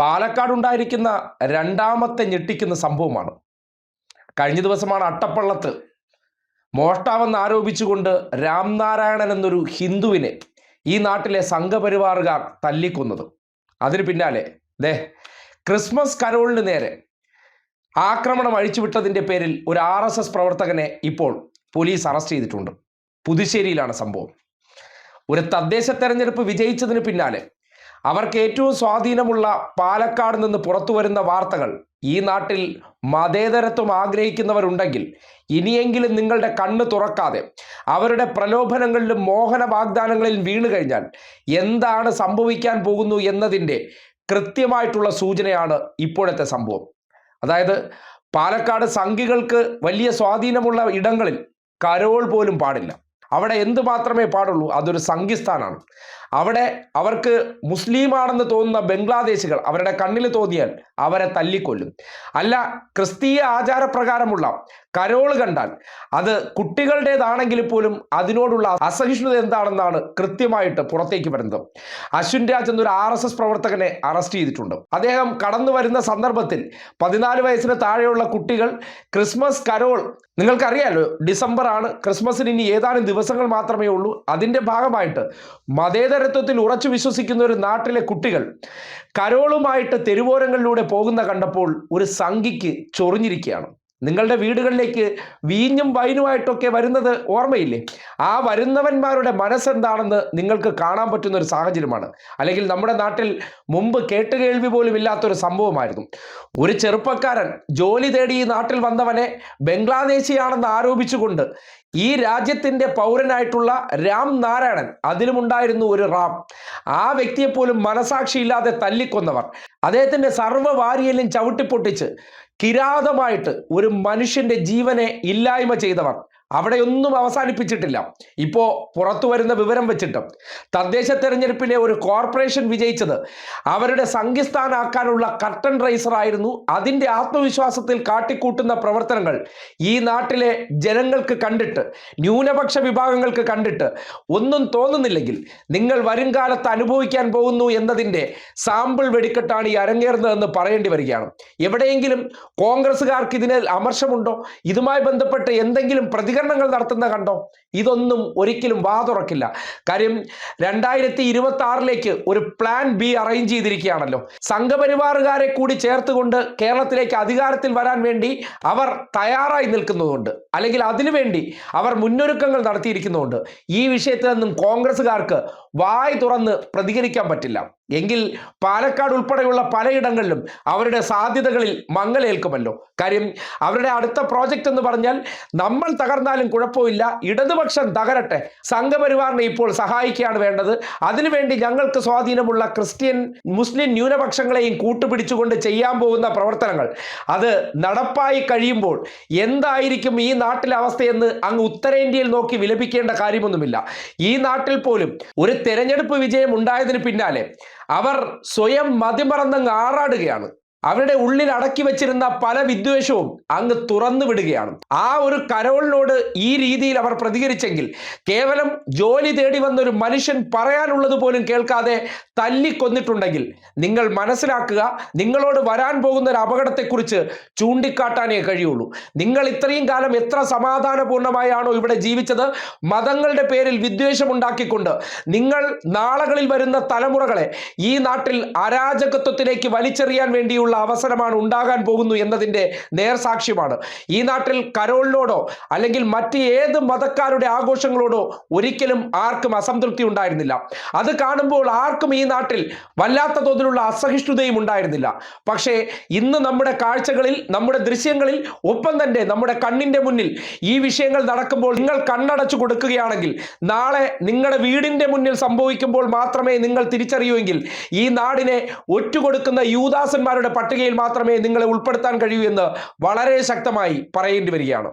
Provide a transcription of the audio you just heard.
പാലക്കാട് ഉണ്ടായിരിക്കുന്ന രണ്ടാമത്തെ ഞെട്ടിക്കുന്ന സംഭവമാണ്. കഴിഞ്ഞ ദിവസമാണ് അട്ടപ്പള്ളത്ത് മോഷ്ടാവെന്ന് ആരോപിച്ചുകൊണ്ട് രാംനാരായണൻ എന്നൊരു ഹിന്ദുവിനെ ഈ നാട്ടിലെ സംഘപരിവാറുകാർ തല്ലിക്കൊന്നത്. അതിന് പിന്നാലെ ദേ ക്രിസ്മസ് കരോളിന് നേരെ ആക്രമണം അഴിച്ചുവിട്ടതിന്റെ പേരിൽ ഒരു ആർ എസ് എസ് പ്രവർത്തകനെ ഇപ്പോൾ പോലീസ് അറസ്റ്റ് ചെയ്തിട്ടുണ്ട്. പുതുശ്ശേരിയിലാണ് സംഭവം. ഒരു തദ്ദേശ തെരഞ്ഞെടുപ്പ് വിജയിച്ചതിന് പിന്നാലെ അവർക്ക് ഏറ്റവും സ്വാധീനമുള്ള പാലക്കാട് നിന്ന് പുറത്തു വരുന്ന വാർത്തകൾ ഈ നാട്ടിൽ മതേതരത്വം ആഗ്രഹിക്കുന്നവരുണ്ടെങ്കിൽ ഇനിയെങ്കിലും നിങ്ങളുടെ കണ്ണ് തുറക്കാതെ അവരുടെ പ്രലോഭനങ്ങളിലും മോഹന വാഗ്ദാനങ്ങളിൽ വീണു കഴിഞ്ഞാൽ എന്താണ് സംഭവിക്കാൻ പോകുന്നു എന്നതിന്റെ കൃത്യമായിട്ടുള്ള സൂചനയാണ് ഇപ്പോഴത്തെ സംഭവം. അതായത് പാലക്കാട് സംഘികൾക്ക് വലിയ സ്വാധീനമുള്ള ഇടങ്ങളിൽ കരോൾ പോലും പാടില്ല. അവിടെ എന്ത് മാത്രമേ പാടുള്ളൂ അതൊരു സംഘിസ്ഥാനാണ്. അവിടെ അവർക്ക് മുസ്ലിമാണെന്ന് തോന്നുന്ന ബംഗ്ലാദേശികൾ അവരുടെ കണ്ണിൽ തോന്നിയാൽ അവരെ തല്ലിക്കൊല്ലും. അല്ല ക്രിസ്തീയ ആചാരപ്രകാരമുള്ള കരോൾ കണ്ടാൽ അത് കുട്ടികളുടേതാണെങ്കിൽ പോലും അതിനോടുള്ള അസഹിഷ്ണുത എന്താണെന്നാണ് കൃത്യമായിട്ട് പുറത്തേക്ക് വരുന്നത്. അശ്വിൻ രാജ് എന്നൊരു ആർ എസ് എസ് പ്രവർത്തകനെ അറസ്റ്റ് ചെയ്തിട്ടുണ്ട്. അദ്ദേഹം കടന്നു വരുന്ന സന്ദർഭത്തിൽ പതിനാല് വയസ്സിന് താഴെയുള്ള കുട്ടികൾ ക്രിസ്മസ് കരോൾ നിങ്ങൾക്കറിയാലോ ഡിസംബർ ആണ് ക്രിസ്മസിന് ഇനി ഏതാനും ദിവസങ്ങൾ മാത്രമേ ഉള്ളൂ. അതിന്റെ ഭാഗമായിട്ട് മതേതരത്വത്തിൽ ഉറച്ചു വിശ്വസിക്കുന്ന ഒരു നാട്ടിലെ കുട്ടികൾ കരോളുമായിട്ട് തെരുവോരങ്ങളിലൂടെ പോകുന്ന കണ്ടപ്പോൾ ഒരു സംഘിക്ക് ചൊറിഞ്ഞിരിക്കുകയാണ്. നിങ്ങളുടെ വീടുകളിലേക്ക് വീഞ്ഞും വൈനുമായിട്ടൊക്കെ വരുന്നത് ഓർമ്മയില്ലേ? ആ വരുന്നവന്മാരുടെ മനസ്സെന്താണെന്ന് നിങ്ങൾക്ക് കാണാൻ പറ്റുന്ന ഒരു സാഹചര്യമാണ്. അല്ലെങ്കിൽ നമ്മുടെ നാട്ടിൽ മുമ്പ് കേട്ടുകേൾവി പോലും ഇല്ലാത്തൊരു സംഭവമായിരുന്നു. ഒരു ചെറുപ്പക്കാരൻ ജോലി തേടി ഈ നാട്ടിൽ വന്നവനെ ബംഗ്ലാദേശിയാണെന്ന് ആരോപിച്ചുകൊണ്ട് ഈ രാജ്യത്തിന്റെ പൗരനായിട്ടുള്ള രാം നാരായണൻ അതിലുമുണ്ടായിരുന്നു ഒരു റാം. ആ വ്യക്തിയെപ്പോലും മനസാക്ഷിയില്ലാതെ തല്ലിക്കൊന്നവർ. അദ്ദേഹത്തിന്റെ സർവവാരിയലും ചവിട്ടിപ്പൊട്ടിച്ച് കിരാതമായിട്ട് ഒരു മനുഷ്യന്റെ ജീവനെ ഇല്ലായ്മ ചെയ്തവർ. അവിടെയൊന്നും അവസാനിപ്പിച്ചിട്ടില്ല. ഇപ്പോൾ പുറത്തു വരുന്ന വിവരം വെച്ചിട്ട് തദ്ദേശ തെരഞ്ഞെടുപ്പിലെ ഒരു കോർപ്പറേഷൻ വിജയിച്ചത് അവരുടെ സംഘിസ്ഥാനാക്കാനുള്ള കർട്ടൻ റൈസർ ആയിരുന്നു. അതിന്റെ ആത്മവിശ്വാസത്തിൽ കാട്ടിക്കൂട്ടുന്ന പ്രവർത്തനങ്ങൾ ഈ നാട്ടിലെ ജനങ്ങൾക്ക് കണ്ടിട്ട് ന്യൂനപക്ഷ വിഭാഗങ്ങൾക്ക് കണ്ടിട്ട് ഒന്നും തോന്നുന്നില്ലെങ്കിൽ നിങ്ങൾ വരും കാലത്ത് അനുഭവിക്കാൻ പോകുന്നു എന്നതിന്റെ സാമ്പിൾ വെടിക്കെട്ടാണ് ഈ അരങ്ങേറുന്നതെന്ന് പറയേണ്ടി വരികയാണ്. എവിടെയെങ്കിലും കോൺഗ്രസ്സുകാർക്ക് ഇതിനെ അമർഷമുണ്ടോ? ഇതുമായി ബന്ധപ്പെട്ട് എന്തെങ്കിലും പ്രതികരണങ്ങൾ നടത്തുന്ന കണ്ടോ? ഇതൊന്നും ഒരിക്കലും വാ തുറക്കില്ല. കാര്യം രണ്ടായിരത്തി ഇരുപത്തി ആറിലേക്ക് ഒരു പ്ലാൻ ബി അറേഞ്ച് ചെയ്തിരിക്കുകയാണല്ലോ. സംഘപരിവാറുകാരെ കൂടി ചേർത്തുകൊണ്ട് കേരളത്തിലേക്ക് അധികാരത്തിൽ വരാൻ വേണ്ടി അവർ തയ്യാറായി നിൽക്കുന്നതുകൊണ്ട് അല്ലെങ്കിൽ അതിനുവേണ്ടി അവർ മുന്നൊരുക്കങ്ങൾ നടത്തിയിരിക്കുന്നതുകൊണ്ട് ഈ വിഷയത്തിലൊന്നും കോൺഗ്രസ്സുകാർക്ക് വായ് തുറന്ന് പ്രതികരിക്കാൻ പറ്റില്ല. എങ്കിൽ പാലക്കാട് ഉൾപ്പെടെയുള്ള പലയിടങ്ങളിലും അവരുടെ സാധ്യതകളിൽ മങ്ങലേൽക്കുമല്ലോ. കാര്യം അവരുടെ അടുത്ത പ്രോജക്റ്റ് എന്ന് പറഞ്ഞാൽ നമ്മൾ തകർന്നാലും കുഴപ്പമില്ല ഇടതുപക്ഷം തകരട്ടെ. സംഘപരിവാറിനെ ഇപ്പോൾ സഹായിക്കുകയാണ് വേണ്ടത്. അതിനുവേണ്ടി ഞങ്ങൾക്ക് സ്വാധീനമുള്ള ക്രിസ്ത്യൻ മുസ്ലിം ന്യൂനപക്ഷങ്ങളെയും കൂട്ടുപിടിച്ചുകൊണ്ട് ചെയ്യാൻ പോകുന്ന പ്രവർത്തനങ്ങൾ. അത് നടപ്പായി കഴിയുമ്പോൾ എന്തായിരിക്കും ഈ നാട്ടിലെ അവസ്ഥയെന്ന് അങ്ങ് ഉത്തരേന്ത്യയിൽ നോക്കി വിലപിക്കേണ്ട കാര്യമൊന്നുമില്ല. ഈ നാട്ടിൽ പോലും ഒരു തെരഞ്ഞെടുപ്പ് വിജയം ഉണ്ടായതിന് പിന്നാലെ അവർ സ്വയം മതിമറന്നങ്ങ് ആറാടുകയാണ്. അവരുടെ ഉള്ളിൽ അടക്കി വെച്ചിരുന്ന പല വിദ്വേഷവും അങ്ങ് തുറന്നു വിടുകയാണ്. ആ ഒരു കരോളിനോട് ഈ രീതിയിൽ അവർ പ്രതികരിച്ചെങ്കിൽ കേവലം ജോലി തേടി വന്ന ഒരു മനുഷ്യൻ പറയാനുള്ളത് പോലും കേൾക്കാതെ തല്ലിക്കൊന്നിട്ടുണ്ടെങ്കിൽ നിങ്ങൾ മനസ്സിലാക്കുക നിങ്ങളോട് വരാൻ പോകുന്ന ഒരു അപകടത്തെക്കുറിച്ച് ചൂണ്ടിക്കാട്ടാനേ കഴിയുള്ളൂ. നിങ്ങൾ ഇത്രയും കാലം എത്ര സമാധാനപൂർണമായാണോ ഇവിടെ ജീവിച്ചത്? മതങ്ങളുടെ പേരിൽ വിദ്വേഷമുണ്ടാക്കിക്കൊണ്ട് നിങ്ങൾ നാളുകളിൽ വരുന്ന തലമുറകളെ ഈ നാട്ടിൽ അരാജകത്വത്തിലേക്ക് വലിച്ചെറിയാൻ വേണ്ടിയുള്ള അവസരമാണ് ഉണ്ടാകാൻ പോകുന്നു എന്നതിന്റെ നേർസാക്ഷ്യമാണ്. ഈ നാട്ടിൽ കരോളിനോടോ അല്ലെങ്കിൽ മറ്റ് ഏത് മതക്കാരുടെ ആഘോഷങ്ങളോടോ ഒരിക്കലും ആർക്കും അസംതൃപ്തി ഉണ്ടായിരുന്നില്ല. അത് കാണുമ്പോൾ ആർക്കും ഈ നാട്ടിൽ വല്ലാത്ത തോതിലുള്ള അസഹിഷ്ണുതയും ഉണ്ടായിരുന്നില്ല. പക്ഷേ ഇന്ന് നമ്മുടെ കാഴ്ചകളിൽ നമ്മുടെ ദൃശ്യങ്ങളിൽ ഒപ്പം തന്നെ നമ്മുടെ കണ്ണിന്റെ മുന്നിൽ ഈ വിഷയങ്ങൾ നടക്കുമ്പോൾ നിങ്ങൾ കണ്ണടച്ചു കൊടുക്കുകയാണെങ്കിൽ നാളെ നിങ്ങളുടെ വീടിന്റെ മുന്നിൽ സംഭവിക്കുമ്പോൾ മാത്രമേ നിങ്ങൾ തിരിച്ചറിയൂ എങ്കിൽ ഈ നാടിനെ ഒറ്റുകൊടുക്കുന്ന യൂദാസന്മാരുടെ പട്ടികയിൽ മാത്രമേ നിങ്ങളെ ഉൾപ്പെടുത്താൻ കഴിയൂ എന്ന് വളരെ ശക്തമായി പറയേണ്ടി വരികയാണ്.